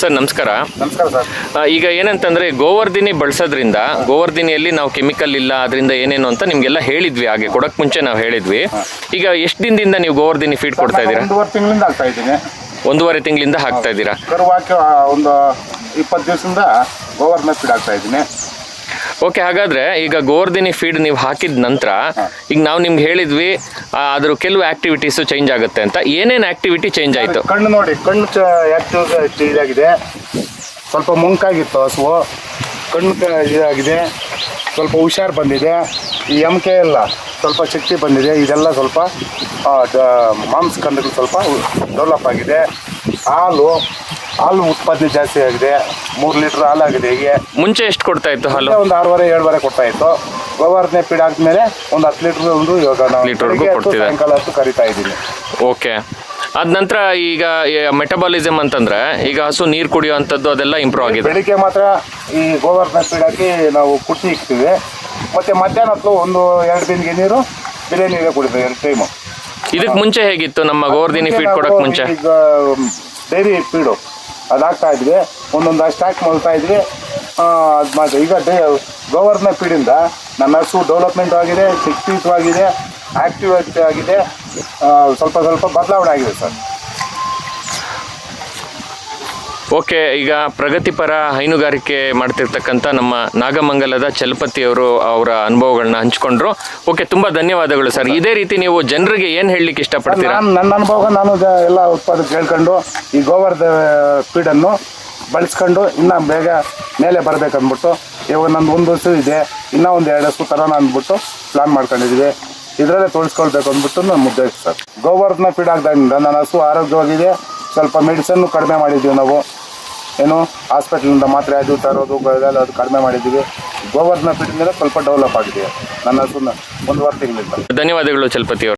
Sir ನಮಸ್ಕಾರ. ನಮಸ್ಕಾರ sir. ಈಗ ಏನಂತಂದ್ರೆ ಗೋವರ್ಧಿನಿ ಬಳಸೋದ್ರಿಂದ ಗೋವರ್ಧಿನಿಯಲ್ಲಿ ನಾವು ಕೆಮಿಕಲ್ ಇಲ್ಲ ಅದರಿಂದ ಏನೇನು ಅಂತ ನಿಮ್ಗೆಲ್ಲ ಹೇಳಿದ್ವಿ ಹಾಗೆ ಕೊಡಕ್ ಮುಂಚೆ ನಾವು ಹೇಳಿದ್ವಿ. ಈಗ ಎಷ್ಟು ದಿನದಿಂದ ನೀವು ಗೋವರ್ಧಿನಿ ಫೀಡ್ ಕೊಡ್ತಾ ಇದ್ದೀರಾ? ಒಂದೂವರೆ ತಿಂಗಳಿಂದ ಆಗ್ತಾ ಇದ್ದೀನಿ. ಒಂದೂವರೆ ತಿಂಗಳಿಂದ ಹಾಕ್ತಾ ಇದ್ದೀರಾ? ಒಂದು ಇಪ್ಪತ್ತು ದಿವಸದಿಂದ ಗೋವರ್ನ ಫೀಡ್ ಆಗ್ತಾ ಇದ್ದೀನಿ. ಓಕೆ ಹಾಗಾದ್ರೆ ಈಗ ಗೋರ್ದಿನಿ ಫೀಡ್ ನೀವು ಹಾಕಿದ ನಂತರ ಈಗ ನಾವು ನಿಮ್ಗೆ ಹೇಳಿದ್ವಿ ಅದ್ರ ಕೆಲವು ಆಕ್ಟಿವಿಟೀಸ್ ಚೇಂಜ್ ಆಗುತ್ತೆ ಅಂತ. ಏನೇನು ಆಕ್ಟಿವಿಟಿ ಚೇಂಜ್ ಆಯಿತು? ಕಣ್ಣು ನೋಡಿ ಕಣ್ಣು ಇದಾಗಿದೆ. ಸ್ವಲ್ಪ ಮುಂಕಾಗಿತ್ತು ಹಸುವು ಕಣ್ಣು ಇದಾಗಿದೆ. ಸ್ವಲ್ಪ ಹುಷಾರು ಬಂದಿದೆ. ಈ ಎಂ ಕೆ ಎಲ್ಲ ಸ್ವಲ್ಪ ಶಕ್ತಿ ಬಂದಿದೆ. ಇದೆಲ್ಲ ಸ್ವಲ್ಪ ಮಾಂಸ ಕಂದಗಳು ಸ್ವಲ್ಪ ಡೆವಲಪ್ ಆಗಿದೆ. ಹಾಲು ಹಾಲು ಉತ್ಪಾದನೆ ಜಾಸ್ತಿ ಆಗಿದೆ. ಮೂರು ಲೀಟರ್ ಹಾಲಾಗಿದೆ ಹೀಗೆ. ಮುಂಚೆ ಎಷ್ಟು ಕೊಡ್ತಾ ಇತ್ತು ಹಾಲು? ಒಂದು ಆರೂವರೆ ಏಳುವರೆ ಕೊಡ್ತಾ ಇತ್ತು. ಗೋವರ್ಧನೆ ಪೀಡ್ ಆದ್ಮೇಲೆ ಒಂದು ಹತ್ತು ಲೀಟರ್ ಒಂದು ಇವಾಗ ನಾವು ಲೀಟರ್ವರೆಗೂ ಬೆಳಿಗ್ಗೆ ಹೊತ್ತು ಕೊಡ್ತಿದೆ. ಸಾಯಂಕಾಲ ಹೊತ್ತು ಕರಿತಾ ಇದ್ದೀನಿ. ಓಕೆ. ಅದ ನಂತರ ಈಗ ಮೆಟಬಾಲಿಸಮ್ ಅಂತಂದ್ರೆ ಈಗ ಹಸು ನೀರು ಕುಡಿಯುವಂಥದ್ದು ಅದೆಲ್ಲ ಇಂಪ್ರೂವ್ ಆಗಿದೆ. ಬೆಳಿಗ್ಗೆ ಮಾತ್ರ ಈ ಗೋವರ್ಧನೆ ಪೀಡ್ ಹಾಕಿ ನಾವು ಕುಟ್ಟಿ ಇಕ್ತೀವಿ. ಮತ್ತೆ ಮಧ್ಯಾಹ್ನ ಹೊತ್ತು ಒಂದು ಎರಡು ದಿನಗೆ ನೀರು ಬಿರೆ ನೀರೇ ಕುಡಿತೀವಿ ಎರಡು ಟೈಮು ಇದಕ್ಕೆ ಮುಂಚೆ ಹೇಗಿತ್ತು? ನಮ್ಮ ಗೋವರ್ಧಿನಿ ಫೀಡ್ ಕೊಡಕ್ ಮುಂಚೆ. ಈಗ ಡೈರಿ ಫೀಡು ಅದು ಹಾಕ್ತಾ ಇದ್ವಿ ಒಂದೊಂದು ಸ್ಟಾಕ್ ಮಾಡ್ತಾ ಇದ್ವಿ ಅದು ಮಾಡಿ ಈಗ ಡೇ ಗೋವರ್ಧನೆ ಫೀಡಿಂದ ನನ್ನ ಹಸು ಡೆವಲಪ್ಮೆಂಟ್ ಆಗಿದೆ, ಶಕ್ತಿಯುತವಾಗಿದೆ ಆಕ್ಟಿವ್ ಆಗಿದೆ. ಸ್ವಲ್ಪ ಸ್ವಲ್ಪ ಬದಲಾವಣೆ ಆಗಿದೆ ಸರ್. ಓಕೆ, ಈಗ ಪ್ರಗತಿಪರ ಹೈನುಗಾರಿಕೆ ಮಾಡ್ತಿರ್ತಕ್ಕಂಥ ನಮ್ಮ ನಾಗಮಂಗಲದ ಚಲಪತಿ ಅವರು ಅನುಭವಗಳನ್ನ ಹಂಚ್ಕೊಂಡ್ರು. ಓಕೆ, ತುಂಬಾ ಧನ್ಯವಾದಗಳು ಸರ್. ಇದೇ ರೀತಿ ನೀವು ಜನರಿಗೆ ಏನು ಹೇಳಲಿಕ್ಕೆ ಇಷ್ಟಪಡ್ತೀರಾ? ನಾನು, ನನ್ನ ಅನುಭವ ನಾನು ಎಲ್ಲ ಉತ್ಪಾದಕ ಕೇಳ್ಕೊಂಡು ಈ ಗೋವರ್ಧ ಫೀಡನ್ನು ಬಳಸ್ಕೊಂಡು ಇನ್ನೂ ಬೇಗ ಮೇಲೆ ಬರ್ಬೇಕಂದ್ಬಿಟ್ಟು, ಇವಾಗ ನಂದು ಒಂದು ಹಸು ಇದೆ, ಇನ್ನೂ ಒಂದು ಎರಡು ಹಸು ತರೋಣ ಅಂದ್ಬಿಟ್ಟು ಪ್ಲಾನ್ ಮಾಡ್ಕೊಂಡಿದ್ದೀವಿ ಇದರಲ್ಲೇ ತೋರಿಸ್ಕೊಳ್ಬೇಕು ಅಂದ್ಬಿಟ್ಟು ನಮ್ಮ ಉದ್ದೇಶ ಸರ್. ಗೋವರ್ಧನ ಫೀಡ್ ಆಗ್ದಾಗಿಂದ ನನ್ನ ಹಸು ಆರೋಗ್ಯವಾಗಿದೆ. ಸ್ವಲ್ಪ ಮೆಡಿಸನ್ನು ಕಡಿಮೆ ಮಾಡಿದ್ದೀವಿ ನಾವು. ಏನು ಹಾಸ್ಪಿಟ್ಲಿಂದ ಮಾತ್ರೆ ಅದು ತರೋದು ಇದೆಲ್ಲ ಅದು ಕಡಿಮೆ ಮಾಡಿದ್ದೀವಿ. ಗೋವರ್ಧನ ಪೀಠದಿಂದ ಸ್ವಲ್ಪ ಡೆವಲಪ್ ಆಗಿದೆ. ನನ್ನ ಸುಮ್ಮನೆ ಒಂದು ವಾರ ತಿಂಗಳಿಂದ. ಧನ್ಯವಾದಗಳು ಚಲಪತಿ ಅವರು.